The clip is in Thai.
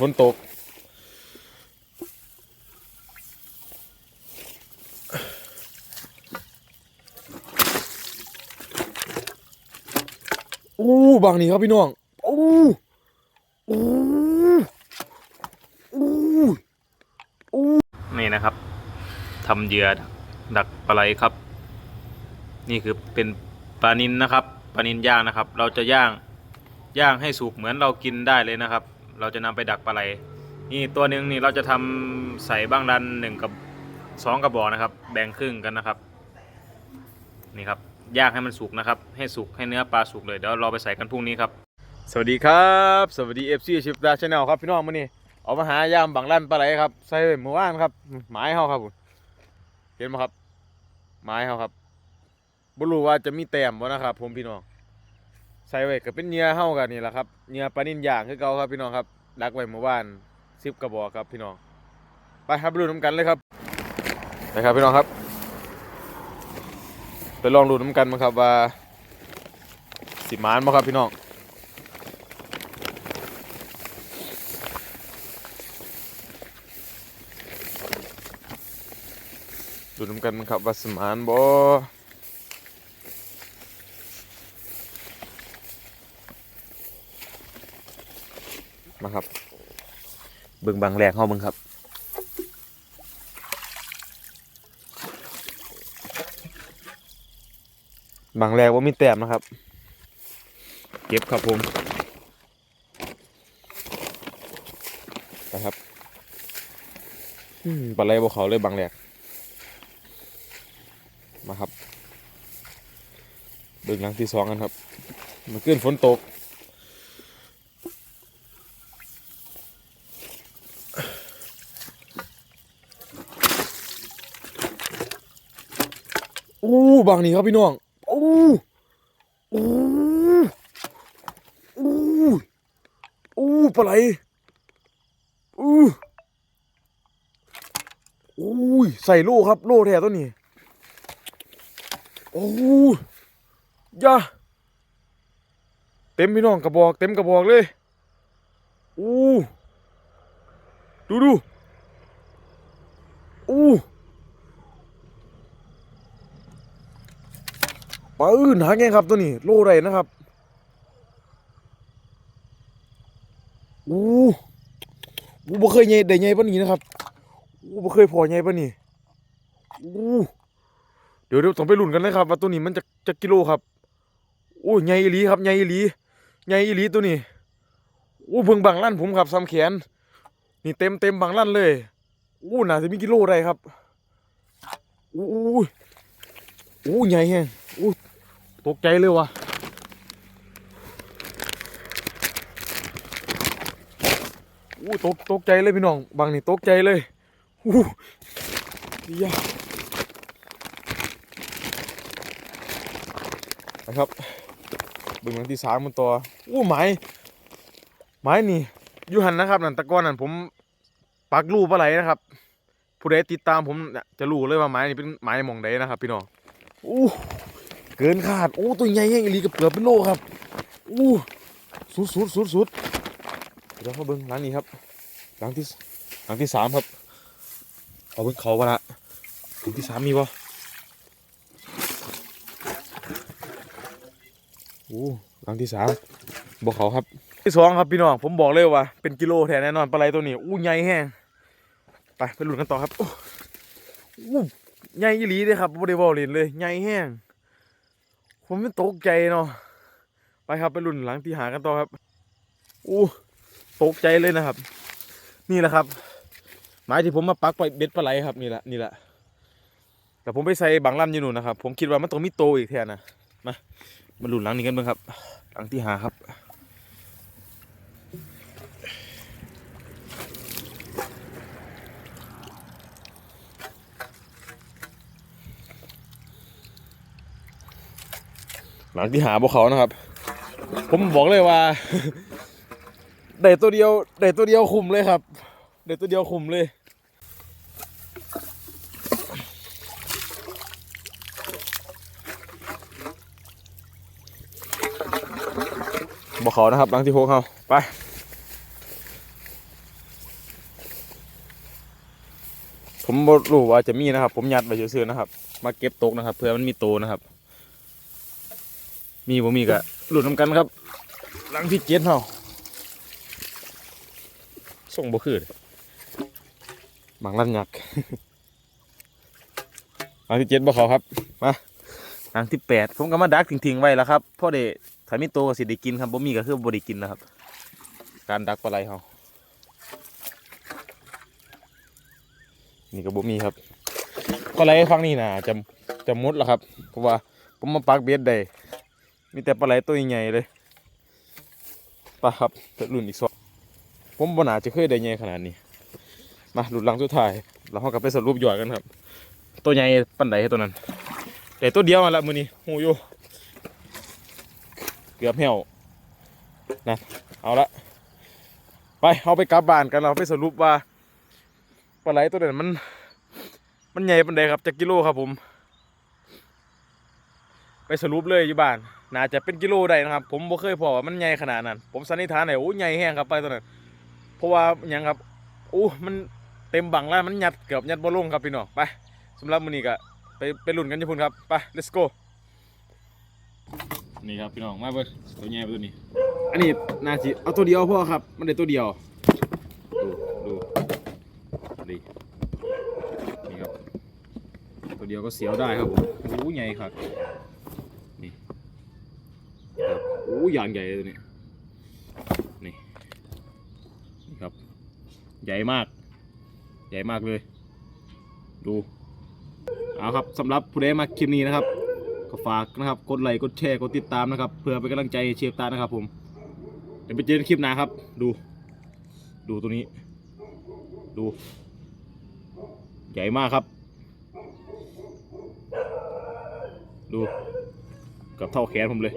ฝนตก อู้บางนี่ครับพี่น้อง อู้อู้อู้อู้นี่นะครับทำเหยื่อดักปลาไหลครับ นี่คือเป็นปลานินนะครับ ปลานินย่างนะครับ เราจะย่างย่างให้สุกเหมือนเรากินได้เลยนะครับ เราจะนำไปดักปลาไหลนี่ตัวหนึ่งนี่เราจะทำใส่บ้างดันหนึ่งกับสองกระบอกนะครับ แบ่งครึ่งกันนะครับ นี่ครับย่างให้มันสุกนะครับ ให้สุกให้เนื้อปลาสุกเลยเดี๋ยวเราไปใส่กันพรุ่งนี้ครับ สวัสดีครับ สวัสดี FC ชิปดาชาแนลครับพี่น้องมื้อนี้ออกมาหายามบางลั่นปลาไหลครับใส่ไว้เมื่านครับไม้เฮาครับผมเห็นไหมครับ ไม้เฮาครับบรู้ว่าจะมีแต้มบ่นะครับ ผมพี่น้อง ใส่ไว้ก็เป็นเหยื่อเฮากันนี่แหละครับเหยื่อปลานิ่นย่างคือเก่าครับพี่น้องครับดักไว้เมื่อวาน10กระบอกครับพี่น้องไปครับไปดูน้ำกันเลยครับไปครับพี่น้องครับไปลองดูน้ำกันมั้งครับว่าสิมานบ่ครับพี่น้องดูน้ำกันมั้งครับว่าสิมานบ่ มาครับ เบิ่งบางแรกเฮาเบิ่งครับบางแรกว่ามีแต้มนะครับ เก็บครับผมไปครับปลาไหลบ่เขาเลยบางแรกมาครับเบิ่งหลังที่สองกันครับเมันขึ้นฝนตก อู้บางนี่ครับพี่น้องอู้อู้อู้อู้ปลาไหลอู้อู้ใส่โล่ครับ โล่แท้ตัวนี้โอ้ยยาเต็มพี่น้องกระบอก เต็มกระบอกเลยอู้ดูดูอู้ ปลาอื่นหาไงครับตัวนี้ โลไรนะครับอู้อู้บ่เคยใหญ่ได้ใหญ่ปานนี้นะครับอู้บ่เคยพอใหญ่ปานนี้อู้เดี๋ยวเดี๋ยวต้องไปลุ้นกันเลยครับ ว่าตัวนี้มันจะจะกิโลครับโอ้ยใหญ่อีหลีครับใหญ่อีหลีใหญ่อีหลีตัวนี้โอ้เบิ่งบางลั่นผมครับซ้ำแขน นี่เต็มเต็มบางลั่นเลยโอ้น่าจะมีกิโลได้ครับโอ้ยโอ้ใหญ่แฮงโอ้ ตกใจเลยว่ะโอ้ตกตกใจเลยพี่น้อง บางนี่ตกใจเลยโอ้ยานะครับบิ่งหลังที่สามมันตัวอู้ไม้ไม้นี่อยู่หันนะครับนั่นตะกอนนั่นผมปักรูปอะไรนะครับ ผู้ใดติดตามผมจะรู้เลยว่าไม้นี่เป็นไม้หมองใดนะครับ พี่น้องอู้ เกินคาด โอ้ตัวใหญ่แห้งอีหลีกับเปลือกเป็นโลครับอู้สุดสุดสุดสุดเดี๋ยวมาเบิ่งหลังนี้ครับหลังที่หลังที่สามครับ เอาเบิ่งเขาวะละหลังที่สามมีบ่โอ้หลังที่สามบอกเขาครับที่สองครับพี่น้องผมบอกเลยว่าเป็นกิโลแทนแน่นอนปลาไหลตัวนี้อู้ใหญ่แห้งไปไปลุ้นกันต่อครับโอ้อู้ใหญ่อีหลีเลยครับบ่ได้บอกเล่นเลยใหญ่แห้ง ผมไม่ตกใจเนาะไปครับไปลุ้นหลังที่หากันต่อครับอู้ตกใจเลยนะครับ นี่แหละครับหมายที่ผมมาปักไปเบ็ดปลาไหลครับนี่แหละนี่แหละแต่ผมไปใส่บางลำอยู่นู่นนะครับ ผมคิดว่ามันต้องมีโตอีกแทนนะมามาหลุนหลังนี้กันบ้างครับ หลังที่หาครับ หลังที่หาพวกเขานะครับ ผมบอกเลยว่าเด็ดตัวเดียวเด็ดตัวเดียวคุมเลยครับเด็ดตัวเดียวคุมเลยบอกเขานะครับหลังที่โคเขาไปผมรู้ว่าจะมีนะครับ ผมยัดไปเฉยๆนะครับ มาเก็บตกนะครับ เพื่อมันมีโตนะครับ มีบ่มีก็หลุดน้ำกันครับ หลังที่เจ็ดเฮาส่งบ่คือเลยบางลั่นยักษ์หลังที่เจ็ดบ่เขาครับ มาหลังที่แปดผมก็มาดักทิ้งๆไว้แล้วครับเพราะเดถ้ามีโตก็สิได้กินครับบ่มีก็คือบ่ได้กินนะครับ การดักปลาไหลเฮานี่ก็บ่มีครับปลาไหลฟังนี่น่ะจะจะมุดแล้วครับ เพราะว่าผมมาปักเบ็ดได้ มีแต่ปลาไหลตัวใหญ่เลยไปครับเปิดรุ่นอีกสองผมบ่นาจะเคยได้ใหญ่ขนาดนี้ มาหลุดลังสุดท้ายเราเฮาก็ไปสรุปยอดกันครับ ตัวใหญ่ปานใดตัวนั้นแต่ตัวเดียวมาละมือนี้หูอยู่เกือบเหี่ยวนะเอาละไปเอาไปกลับบ้านกันเราไปสรุปว่าปลาไหลตัวนั้นมัน มันใหญ่ปันใดครับจากกิโลครับผม ไปสรุปเลยอยู่บ้านน่าจะเป็นกิโลได้นะครับ ผมบ่เคยพอว่ามันใหญ่ขนาดนั้น ผมสันนิษฐานเลยโอ้ใหญ่แห้งครับไปตัวนั้นเพราะว่าหยังครับโอ้มันเต็มบังแล้วมันยัดเกือบยัดบ่ลงครับพี่น้องไปสำหรับมื้อนี้ก็ไปไปลุ้นกันญี่ปุ่นครับไป let's go นี่ครับพี่น้องมาเบิดตัวใหญ่ตัวนี้ อันนี้น่าสิเอาตัวเดียวพอครับ มันได้ตัวเดียว ดูดูดีนี่ครับตัวเดียวก็เสียวได้ครับผมโอ้ใหญ่ครับ อ้ยางใหญ่เลยตัวนี้นี่นี่ครับ ใหญ่มาก ใหญ่มากเลย ดูเอาครับสำหรับผู้ใดมาคลิปนี้นะครับก็ฝากนะครับกดไลค์กดแชร์กดติดตามนะครับ เพื่อเป็นกำลังใจให้เชฟตานะครับ ผมเดี๋ยวไปเจอกันคลิปหน้าครับ ดู ดูตัวนี้ ดู ใหญ่มากครับ ดูกับเท่าแขนผมเลย